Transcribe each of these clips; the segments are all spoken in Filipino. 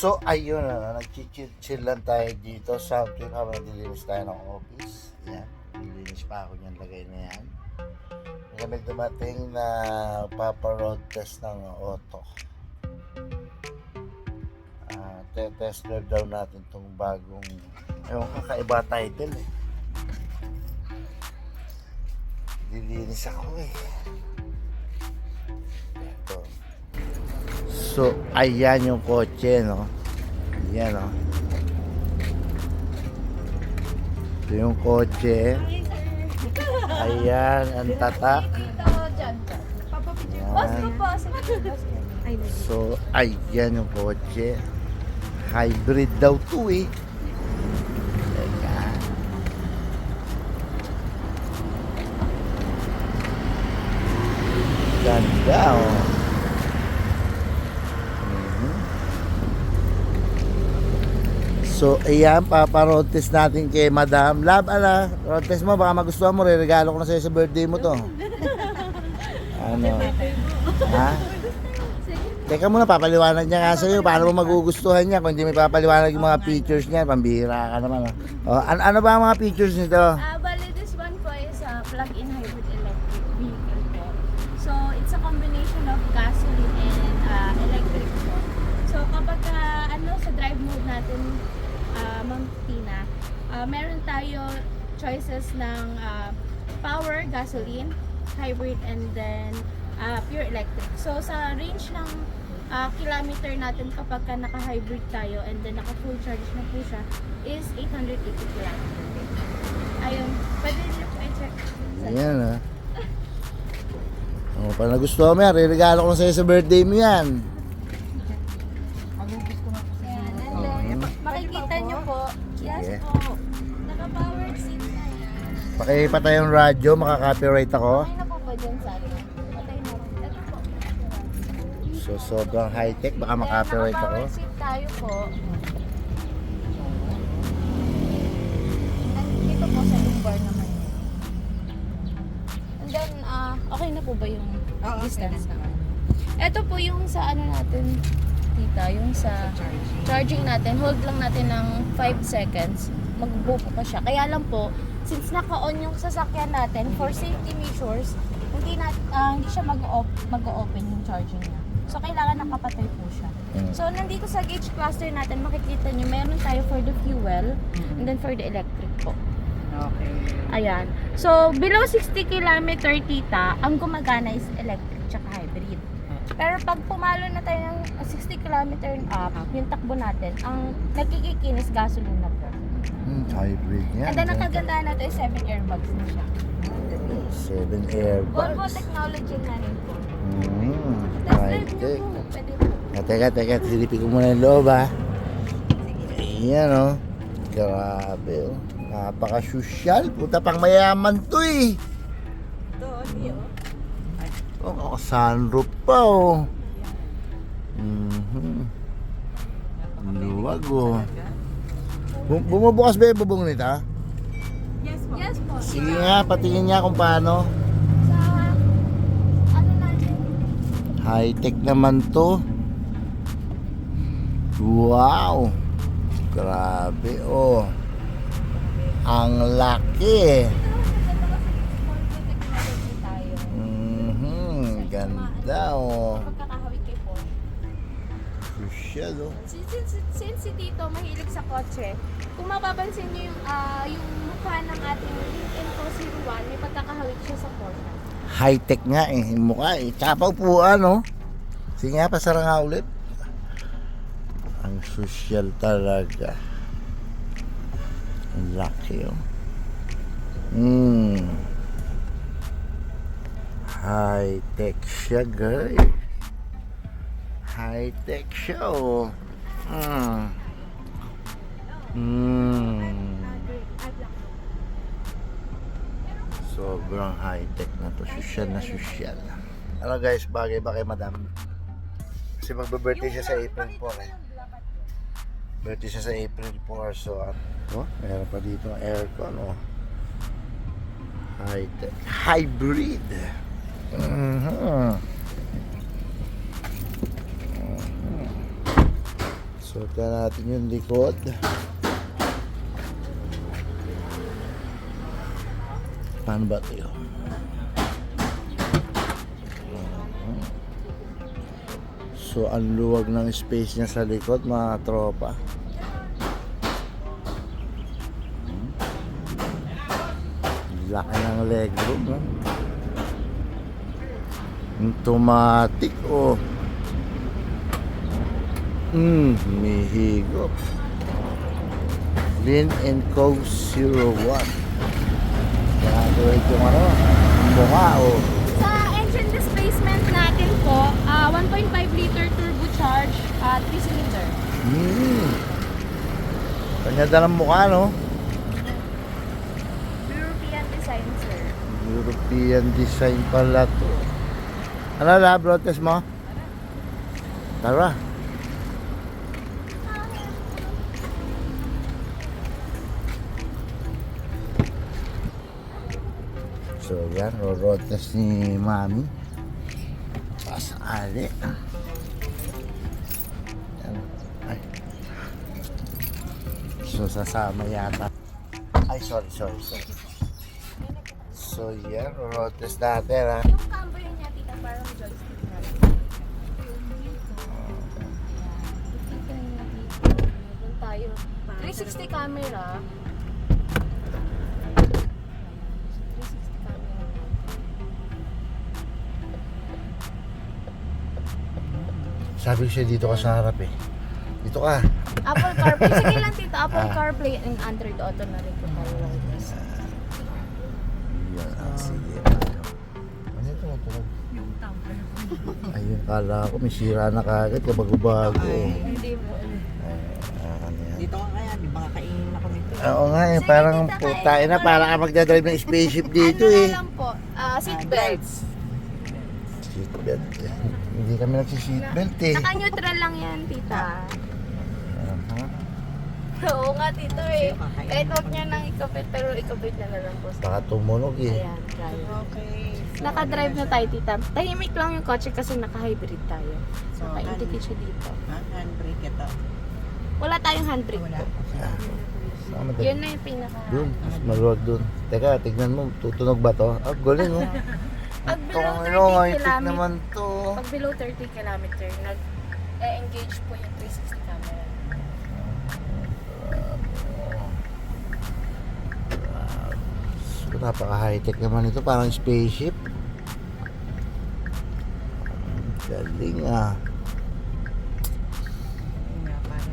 So, ayun na, nag-chill lang tayo dito sa akin habang nililinis tayo ng office. Yan, nililinis pa ako niyan, lagay na yan. Kami dumating na papa-road test ng auto. Te- test drive daw natin tong bagong, ko, kakaiba title eh. Lilinis ako eh. So, ayan yung kotse, no? Ayan, no? Ito yung kotse. Ayan, ang tatak. Ayan. So, ayan yung kotse. Hybrid daw to eh. Ganda oh. So, ayan, paparotes natin kay Madam. Lab, ala, rotes mo, baka magustuhan mo, regalo ko na sa'yo sa birthday mo to. ano? ha? Teka muna, papaliwanag niya nga sa'yo. Paano mo magugustuhan niya kung hindi may papaliwanag yung mga features niya? Pambihira ka naman. Oh. Oh, ano, ano ba ang mga features nito? Ah, bali, this one po is a plug-in hybrid electric vehicle po. So, it's a combination of gasoline and ah, electric po. So, kapag ah, ano, sa drive mode natin, uh, Ma'am Tina, ah, meron tayo choices ng ah, power, gasoline, hybrid, and then ah, pure electric. So, sa range ng ah, kilometer natin kapag ka naka-hybrid tayo and then naka-full charge na po siya is 880 kilometers. Ayun, pwede niyo po i-check. Ayan ah. Oh, pag nagustuhan mo yan, regalo ko na sa'yo sa birthday mo yan. Po, naka-powered seat na yan. Pakipatay yung radyo, makaka-copyright ako. Okay na po ba dyan sa akin? Patay na. Ito po. So, sobrang high-tech, baka Then, makaka-copyright ako. naka-powered seat tayo po. And dito po sa lumbar naman. And then, ah, okay na po ba yung distance naman? Ito po yung sa ano natin, tita, yung sa charging natin. Hold lang natin ng 5 seconds. Magbubo pa siya. Kaya lang po, since naka-on yung sasakyan natin, for safety measures, hindi, na, ah, hindi siya mag-op- mag-open yung charging niya. So, kailangan nakapatay po siya. Mm. So, nandito sa gauge cluster natin, makikita nyo, meron tayo for the fuel, and then for the electric po. Okay. Ayan. So, below 60 kilometer, tita, ang gumagana is electric. Pero pag pumalo na tayo ng 60 kilometer and up, yung takbo natin, ang nagkikikinis gasoline na po. Hmm, hybrid yan. And then, ang kagandahan natin is 7 airbags na siya. Seven Volvo airbags. technology na rin po. Hmm, Test drive nyo high-tech. po. Pwede po. Ah, teka, teka, silipin ko muna yung loob ha. Ayan oh. Grabe oh. Napaka-social. Puta pang mayaman to eh. Ito, Leo. Oh, sunroof pa oh. Mhm. Luwag oh. Bum- bumubukas ba yung bubong nito? ah? Yes po. Yes po. Sige nga, patingin niya kung paano. Sa, ano High-tech naman to. Wow! Grabe oh. Ang laki. Volvo technology tayo. Mhm, ganda oh. Pagkakahawig kay. Social oh. Since, since, si Tito mahilig sa kotse, kung mapapansin niyo yung, ah, yung mukha ng ating Lincoln Pro 01, may pagkakahawig siya sa Porsche. High-tech nga eh, yung mukha eh. Tsaka pa upuan oh. Sige nga, pasara nga ulit. Ang social talaga. Ang laki oh. Hmm. High-tech siya guys. High-tech siya oh. Hmm. Hmm. Sobrang high-tech na to. Social na social. Ano guys, bagay ba kay madam? Kasi magbe-birthday siya sa April 4 eh. Birthday siya sa April 4 so at oh, meron pa dito aircon oh. High-tech. Hybrid. Mhm. Mhm. So, tignan natin yung likod. Paano ba ito yun? So, ang luwag ng space niya sa likod, mga tropa. Laki ng legroom, no? Automatic, oh. Hmm, may higop. Lin and Co. 01. Ginagawa yung ano, mukha, oh. Sa engine displacement natin po, ah, 1.5 liter turbocharge, at 3 cylinder. Hmm. Kanya dalang mukha, no? European design, sir. European design pala to. Ano la, protest mo? Tara. So yan, road test ni Mami. Pasali. Yan. Ay. So sasama yata. Ay, sorry, sorry, sorry. So yan, road test natin ha. 360 camera. 360 camera. Sabi ko siya dito ka sa harap eh. Dito ka. Apple CarPlay. Sige lang, tita. Apple Ah. CarPlay and Android Auto na rin po tayo. Yan, ah, sige. Ano ito? Ito. Yung tumbler. Ayun, kala ko may sira na kagad kapag bago. Hindi po. Ah, ano yan? Dito ka kaya, di ba kakainin ako nito? Oo nga eh, parang puta kain na, mo parang na. ka magdadrive ng spaceship dito ano eh. na lang po, ah, seatbelts. Seatbelt. eh. Hindi kami nagsi-seatbelt eh. Naka neutral lang yan, tita. Oo nga, tito eh. Kahit huwag niya nang ikabit, pero ikabit na na lang po. Baka tumunog eh. Ayan, drive. Okay. So, Naka-drive na tayo, tita. Tahimik lang yung kotse kasi naka-hybrid tayo. So, Naka-indicate siya dito. Ha? Handbrake ito. Wala tayong handbrake Wala. po. Sama Yun na yung pinaka... Doon, mas maluwag doon. Teka, tignan mo, tutunog ba to? Ah, galing oh. Pag below Tong 30 ano, naman to. pag below 30 kilometer, nag-engage po yung 360 camera. So, napaka-high-tech naman ito, parang spaceship. Ang Galing ah. Nga, parang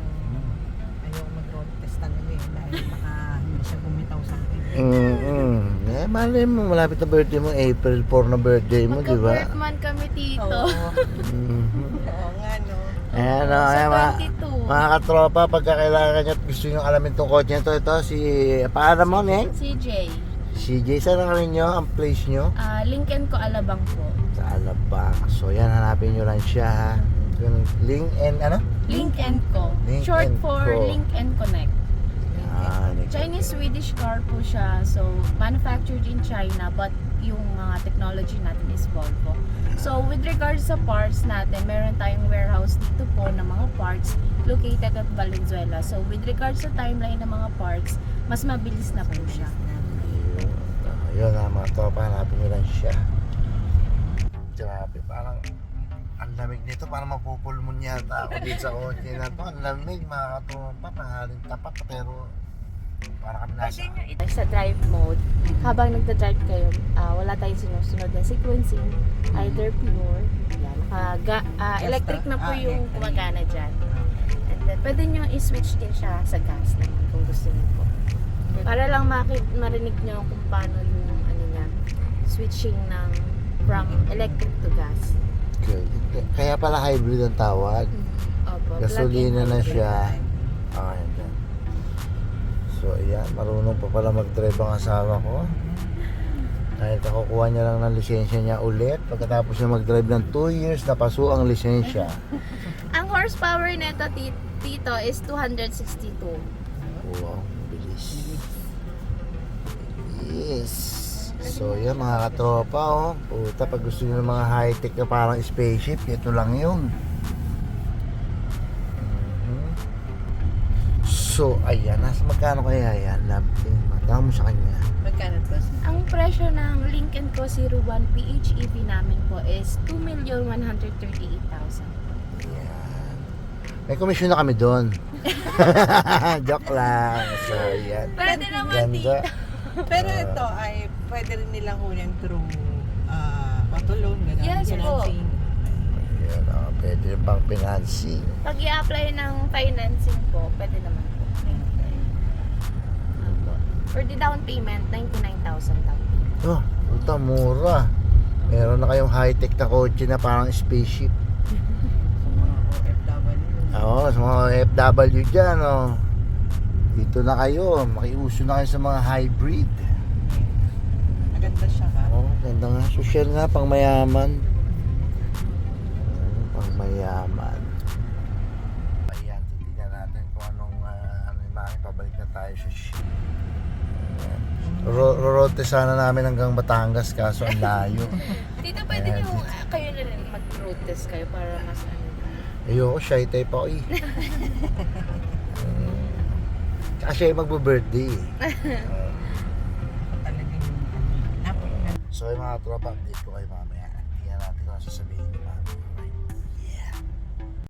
ayoko mag-road test talaga eh. Dahil baka hindi siya bumitaw sa akin. Mm-mm. Eh, malay mo, malapit na birthday mo, April 4 na birthday mo, di ba? Magka-birthman kami, tito. Oo. Mhm. Oo nga no. Ayan o, Sa ayan mga, 22. mga katropa, pagka kailangan nyo at gusto nyo alamin tong kotse nito, ito, si, paano mo, Neng? Si Jay, saan ang rin nyo, ang place nyo? Ah, Lincoln ko Alabang po. Sa Alabang. So, yan, hanapin nyo lang siya, ha? Yung Link and, ano? Link and Co. Link Short and for Co. Link and Connect. Ah, Link and Chinese-Swedish car po siya. So, manufactured in China but yung mga technology natin is Volvo. So, with regards sa parts natin, meron tayong warehouse dito po ng mga parts located at Valenzuela. So, with regards sa timeline ng mga parts, mas mabilis na po siya. Ayun na mga tropa, hanapin nyo lang siya. Grabe, parang ang lamig nito, parang mapupulmon yata ako dito sa kotse na to. Ang lamig mga katropa, mahaling tapak, pero parang kami nasa... Sa drive mode, habang nagda-drive kayo, ah, wala tayong sinusunod na sequencing, either pure, yan, naka, ah, electric na po Ah, yung gumagana dyan. And then, pwede nyo i-switch din siya sa gas naman kung gusto niyo po. Para lang makit, marinig nyo kung paano yung switching ng from electric to gas. Good. Kaya pala hybrid ang tawag. Opo, Gasolina na siya. Ah, yan. So, ayan. Marunong pa pala mag-drive ang asawa ko. Dahil kakukuha niya lang ng lisensya niya ulit. Pagkatapos niya mag-drive ng 2 years, napaso ang lisensya. Ang horsepower nito ti- tito is 262. Wow, bilis. Yes. So, yan mga katropa, oh. Puta, pag gusto niyo ng mga high-tech na parang spaceship, ito lang yun. Mhm. So, ayan. Nasa magkano kaya yan? Love team. Mo sa kanya. Magkano to? Ang presyo ng Lincoln Co. 01 PHEV namin po is 2,138,000. Ayan. May commission na kami doon. Joke lang. So, ayan. Pwede naman Ganda. Pero ito ay pwede rin nilang kunin through uh, patulong, gano'n. Yes po. financing. Ayan, oh, pwede rin pang financing. Pag i-apply ng financing po, pwede naman po. For the down payment, 99,000 down payment. Oh, puta, mura. Meron na kayong high-tech na kotse na parang spaceship. Sa mga OFW. Oo, sa mga FW dyan, oh. Dito na kayo, makiuso na kayo sa mga hybrid. Maganda siya ka. Oo, oh, ganda nga. Social nga, pang mayaman. Pang mayaman. Ayan, titignan natin kung anong, ah, ano yung mga pabalik na tayo sa ship. Rorote sana namin hanggang Batangas kaso ang layo. Dito pwede Ayan. nyo, ah, kayo na rin mag-protest kayo para mas ano. Ayoko, shy type ako eh. Yung magbo-birthday eh. Oo. Talagang ano, napakaganda. So yung mga tropa, update ko kayo mamaya. Tingnan natin kung ano sasabihin.